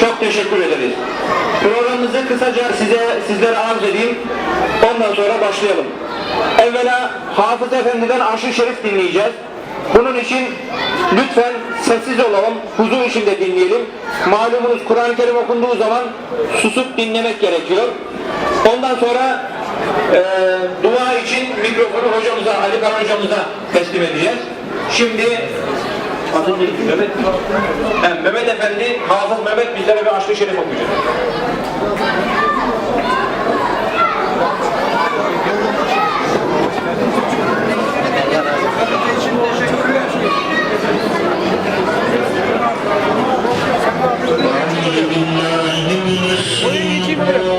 Çok teşekkür ederiz. Programımızı kısaca size sizlere arz edeyim. Ondan sonra başlayalım. Evvela Hafız Efendi'den Aşırı Şerif dinleyeceğiz. Bunun için lütfen sessiz olalım, huzur içinde dinleyelim. Malumunuz Kur'an-ı Kerim okunduğu zaman susup dinlemek gerekiyor. Ondan sonra eee, dua için mikrofonu hocamıza, Ali Kara hocamıza teslim edeceğiz. Şimdi Fatih Mehmet, yani Mehmet Efendi, Hafız Mehmet bizlere bir aşkı şerif okuyacak. Buraya geçeyim öyle.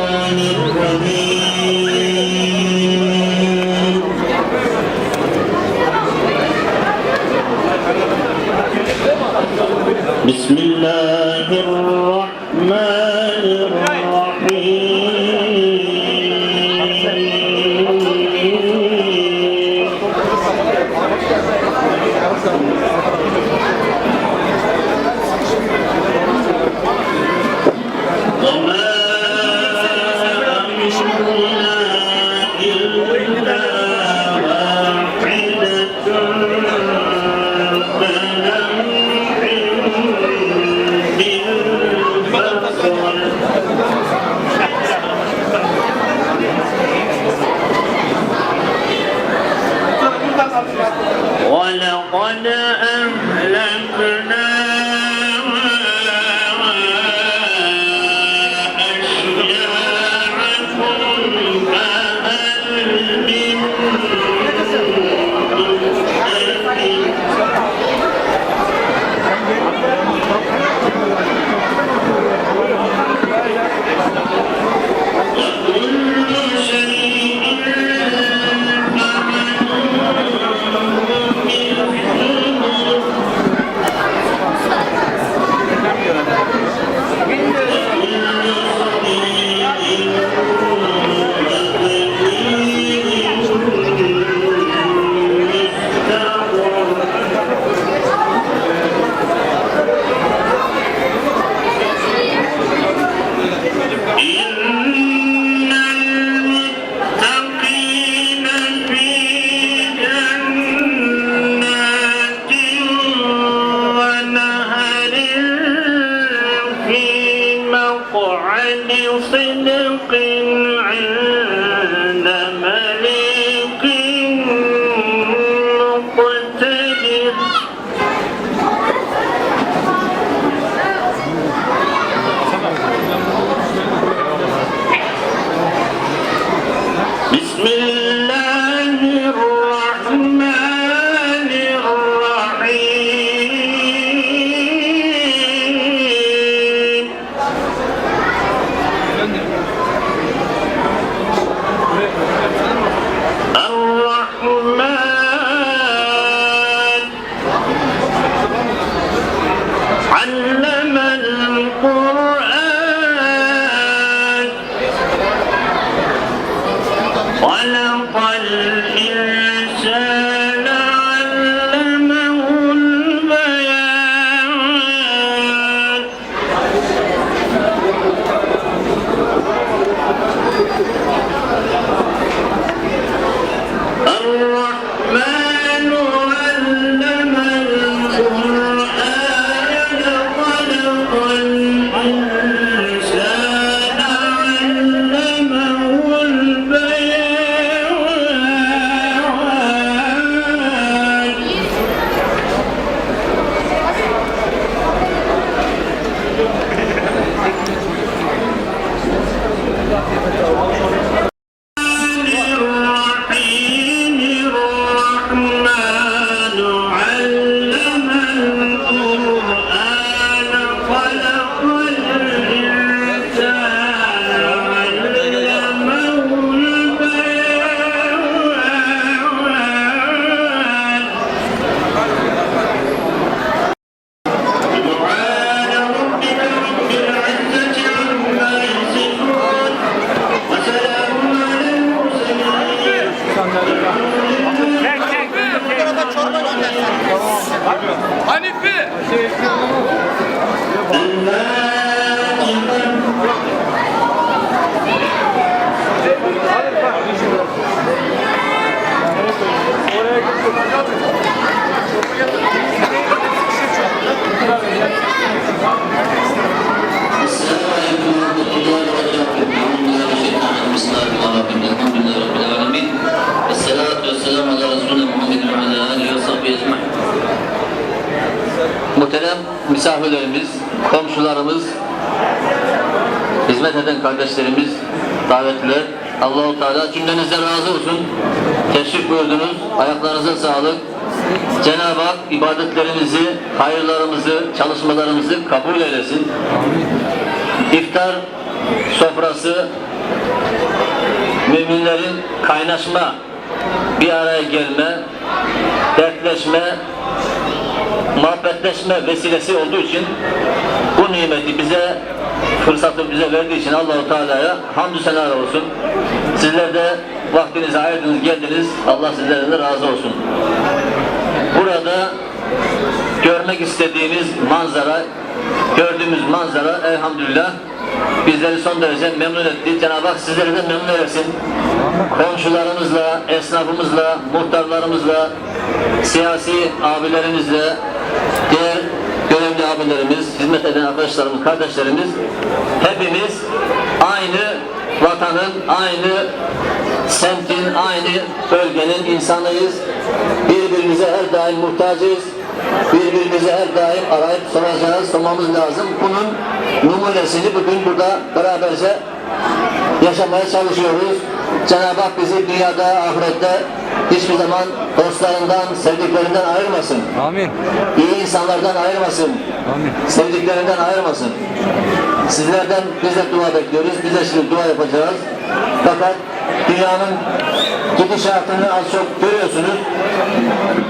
Senhor. خلق Muhterem misafirlerimiz, komşularımız, hizmet eden kardeşlerimiz, davetliler, Allahu Teala cümlenizden razı olsun. Teşrif buyurdunuz. Ayaklarınıza sağlık. Cenab-ı Hak ibadetlerimizi, hayırlarımızı, çalışmalarımızı kabul eylesin. İftar sofrası müminlerin kaynaşma, bir araya gelme, dertleşme, muhabbetleşme vesilesi olduğu için bu nimeti bize fırsatı bize verdiği için Allahu Teala'ya hamdü senalar olsun. Sizler de vaktinizi ayırdınız, geldiniz. Allah sizlerden de razı olsun. Burada görmek istediğimiz manzara, gördüğümüz manzara elhamdülillah bizleri son derece memnun etti. Cenab-ı Hak sizleri de memnun etsin. Komşularımızla, esnafımızla, muhtarlarımızla, siyasi abilerimizle, diğer görevli abilerimiz, hizmet eden arkadaşlarımız, kardeşlerimiz hepimiz aynı vatanın, aynı semtin, aynı bölgenin insanıyız. Birbirimize her daim muhtacız. Birbirimize her daim arayıp soracağız, sormamız lazım. Bunun numunesini bugün burada beraberce yaşamaya çalışıyoruz. Cenab-ı Hak bizi dünyada, ahirette hiçbir zaman dostlarından, sevdiklerinden ayırmasın. Amin. İyi insanlardan ayırmasın. Amin. Sevdiklerinden ayırmasın. Sizlerden biz de dua bekliyoruz. Biz de şimdi dua yapacağız. Fakat dünyanın gidişatını az çok görüyorsunuz.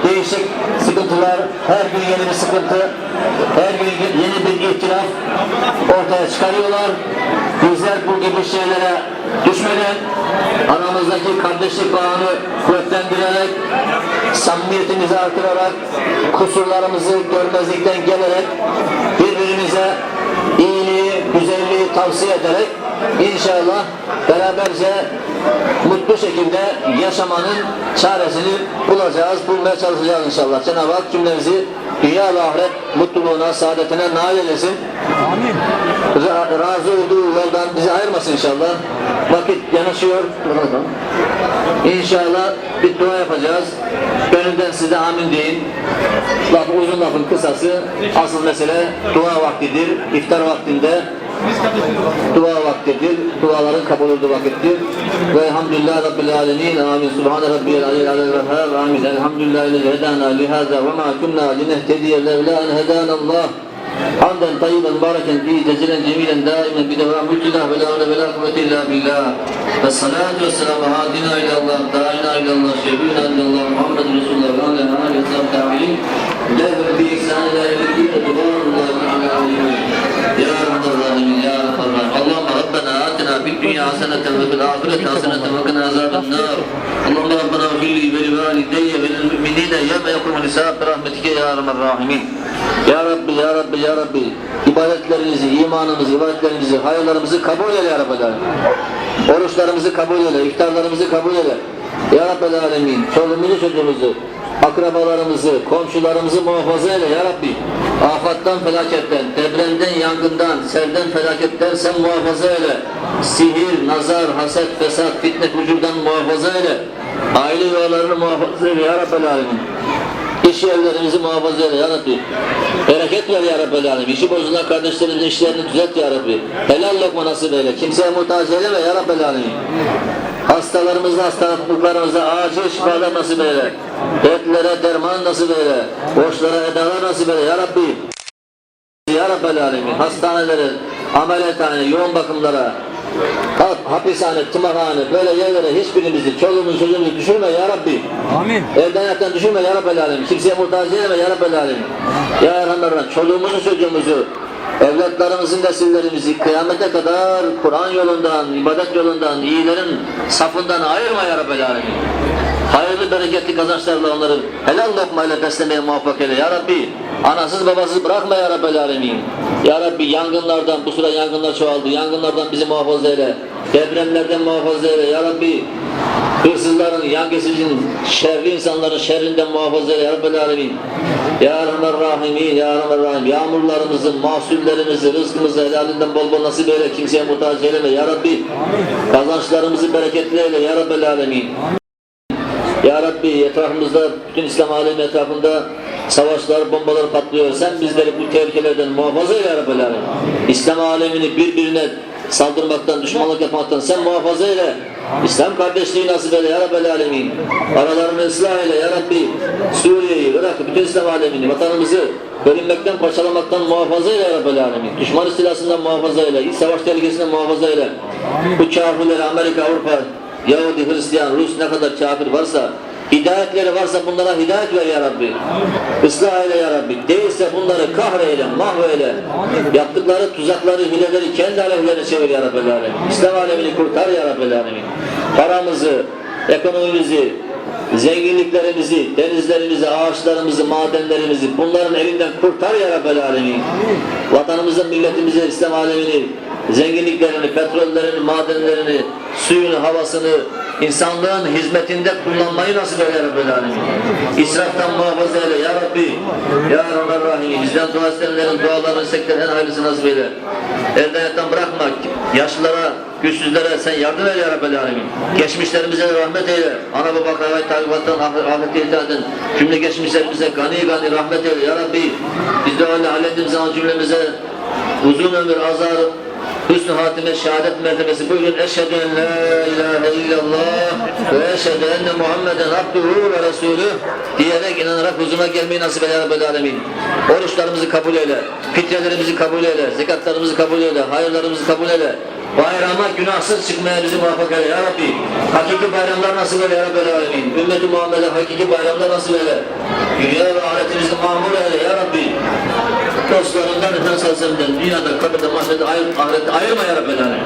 Değişik sıkıntılar, her gün yeni bir sıkıntı, her gün yeni bir ihtilaf ortaya çıkarıyorlar. Bizler bu gibi şeylere düşmeden aramızdaki kardeşlik bağını kuvvetlendirerek, samimiyetimizi artırarak, kusurlarımızı görmezlikten gelerek birbirimize iyiliği, güzelliği tavsiye ederek inşallah beraberce mutlu şekilde yaşamanın çaresini bulacağız, bulmaya çalışacağız inşallah. Cenab-ı Hak cümlemizi dünya ve ahiret mutluluğuna, saadetine nail eylesin. Amin. Ra- razı olduğu yoldan bizi ayırmasın inşallah. Vakit yanaşıyor. İnşallah bir dua yapacağız. Gönülden size amin deyin. Laf, uzun lafın kısası asıl mesele dua vaktidir. İftar vaktinde Dua vaktidir. Duaların kabul olduğu vakittir. Ve hamdülillah Rabbil alemin. Amin. Subhane Rabbiyel aleyhi aleyhi ve her. Amin. Elhamdülillah ile hedana lihaza ve ma kunna linehtediye levla en hedana Allah. Hamden tayyiben mübareken fihi cezilen cemilen daimen bi devam mülkillah ve la havle ve la kuvvete illa billah. Ve salatu ve selamu hadina ilallah, daina ilallah, şebina ilallah, Muhammed Resulullah ve aleyhi ve sahbihi tabi'in. Lehve bi ihsan ila ilgine duvarun يا ارحم الراحمين يا ارحم الراحمين اللهم ربنا اتنا في الدنيا حسنة وفي الآخرة حسنة وقنا عذاب النار اللهم ربنا اغفر لي ولوالدي وللمؤمنين يوم يقوم الحساب برحمتك يا ارحم الراحمين Ya Rabbi, Ya Rabbi, Ya Rabbi, ibadetlerimizi, imanımızı, ibadetlerimizi, hayırlarımızı kabul eyle Ya Rabbi Alemin. Oruçlarımızı kabul eyle, iftarlarımızı kabul eyle. Ya Rabbi Alemin, çoluğumuzu, çocuğumuzu, akrabalarımızı, komşularımızı muhafaza eyle Ya Rabbi. Afattan, felaketten, depremden, yangından, selden, felaketten sen muhafaza eyle. Sihir, nazar, haset, fesat, fitne, fucurdan muhafaza eyle. Aile yuvalarını muhafaza eyle Ya Alemin. İş yerlerimizi muhafaza eyle ya Rabbi. Bereket ver ya Rabbi Alem. İşi bozulan kardeşlerimizin işlerini düzelt ya Rabbi. Helal lokma nasip eyle. Kimseye muhtaç eyleme ya Rabbi Alem. Hastalarımıza, hastalıklarımıza acil şifalar nasip eyle. Dertlere derman nasip eyle. Borçlara edalar nasip eyle ya Rabbi. Ya Rabbel Alemin, hastanelere, ameliyathane, yoğun bakımlara, hap, hapishane, tımarhane, böyle yerlere hiçbirimizi, çoluğumuzu, çocuğumuzu düşürme ya Rabbi. Amin. Evden ayaktan düşürme ya Rabbel Alemin. Kimseye muhtaç eyleme ya Rabbel Alemin. Ya Erhamar Rahim, çoluğumuzu, çocuğumuzu, evlatlarımızın, nesillerimizi kıyamete kadar Kur'an yolundan, ibadet yolundan, iyilerin safından ayırma ya Rabbel Alemin. Hayırlı bereketli kazançlarla onları helal lokmayla beslemeye muvaffak eyle ya Rabbi. Anasız babasız bırakma ya Rabbel Alemin. Ya Rabbi yangınlardan, bu sıra yangınlar çoğaldı. Yangınlardan bizi muhafaza eyle. Depremlerden muhafaza eyle. Ya Rabbi hırsızların, yan kesicinin, şerli insanların şerrinden muhafaza eyle. Ya Rabbel Alemin. Ya Rahman Rahimin, Ya Rahman Rahim. Yağmurlarımızı, mahsullerimizi, rızkımızı helalinden bol bol nasip eyle. Kimseye muhtaç eyleme. Ya Rabbi kazançlarımızı bereketli eyle. Ya Rabbel Alemin. Ya Rabbi etrafımızda, bütün İslam alemi etrafında savaşlar, bombalar patlıyor. Sen bizleri bu tehlikelerden muhafaza eyle Ya Rabbi. İslam alemini birbirine saldırmaktan, düşmanlık yapmaktan sen muhafaza eyle. İslam kardeşliği nasip eyle Ya Rabbi Alemin. Aralarını ıslah eyle Ya Rabbi. Suriye'yi, Irak'ı, bütün İslam alemini, vatanımızı bölünmekten, parçalamaktan muhafaza eyle Ya Rabbi Alemin. Düşman istilasından muhafaza eyle. İç savaş tehlikesinden muhafaza eyle. Bu kafirleri Amerika, Avrupa, Yahudi, Hristiyan, Rus ne kadar kafir varsa, hidayetleri varsa bunlara hidayet ver ya Rabbi. Islah eyle ya Rabbi. Değilse bunları kahreyle, mahveyle. Yaptıkları tuzakları, hileleri kendi aleyhlerine çevir ya Rabbi. İslam alemini kurtar ya Rabbi. Paramızı, ekonomimizi, zenginliklerimizi, denizlerimizi, ağaçlarımızı, madenlerimizi bunların elinden kurtar ya. Alemin. Vatanımızı, milletimizi, İslam alemini, zenginliklerini, petrollerini, madenlerini, suyunu, havasını insanlığın hizmetinde kullanmayı nasip eyle Rabbel Alemin. İsraftan muhafaza eyle Ya Rabbi. Ya Rahman Rahim. Bizden dua isteyenlerin dualarını isteklerin en hayırlısı nasip eyle. Elden yattan bırakma. Yaşlılara, güçsüzlere sen yardım eyle Ya Rabbel Alemin. Geçmişlerimize rahmet eyle. Ana baba kayvet takibattan, ahirette itaatın. Cümle geçmişlerimize gani gani rahmet eyle Ya Rabbi. Biz de öyle hallettiğimiz zaman cümlemize uzun ömür, azar, Hüsnü hatime şehadet mertebesi buyurun eşhedü en la ilahe illallah ve eşhedü enne Muhammeden abduhu ve resulü diyerek inanarak huzuruna gelmeyi nasip eyle Rabbel Alemin. Oruçlarımızı kabul eyle, fitrelerimizi kabul eyle, zekatlarımızı kabul eyle, hayırlarımızı kabul eyle. Bayrama günahsız çıkmaya bizi muvaffak eyle ya Rabbi. Hakiki bayramlar nasip eyle ya Rabbel Alemin. Ümmeti Muhammed'e hakiki bayramlar nasip eyle. Dünya ve ahiretimizi mamur eyle ya Rabbi dostlarından Efendimiz Aleyhisselam'dan dünyada, kabirde, mahşerde, ayır, ahirette ayırma ya Rabbi Alemin.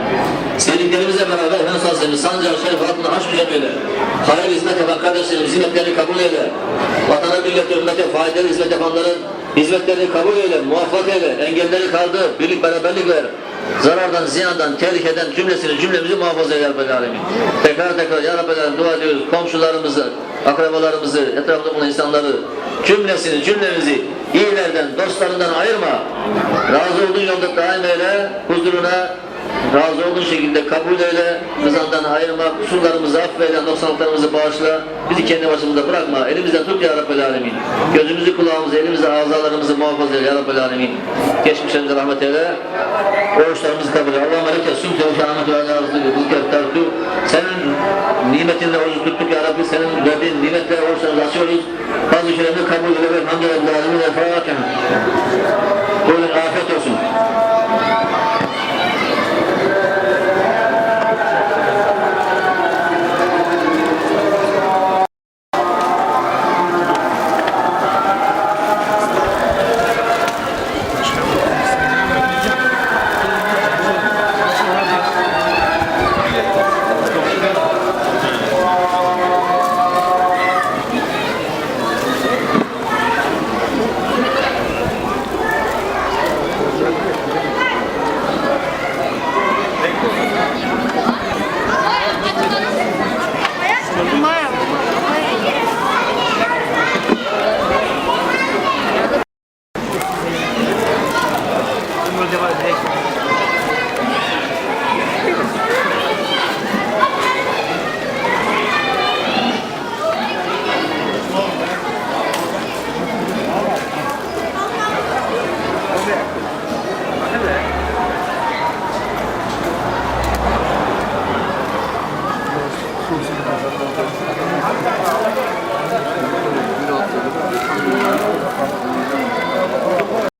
Sevdiklerimizle beraber Efendimiz Aleyhisselam'ın sancağı şerif haş güzel eyle. Hayır hizmet yapan kardeşlerim hizmetlerini kabul eyle. Vatana, millete, ümmete faydalı hizmet yapanların hizmetlerini kabul eyle, muvaffak eyle. Engelleri kaldır, birlik beraberlik ver. Zarardan, ziyandan, tehlikeden cümlesini, cümlemizi muhafaza ya Rabbi Alemin. Tekrar tekrar ya Rabbi Alemin dua ediyoruz. Komşularımızı, akrabalarımızı, etrafında bulunan insanları, cümlesini, cümlemizi iyilerden, dostlarından ayırma. Razı olduğun yolda daim eyle, huzuruna razı olduğun şekilde kabul eyle, rızandan ayırma, kusurlarımızı affeyle, noksanlıklarımızı bağışla, bizi kendi başımıza bırakma, elimizden tut ya Rabbel Alemin. Gözümüzü, kulağımızı, elimizi, azalarımızı muhafaza eyle ya Rabbel Alemin. Geçmişlerimize rahmet eyle, oruçlarımızı kabul eyle. Allah'ım aleyke süm tevfi ahmet ve ala rızkı bu keftartu. Senin nimetinle oruç tuttuk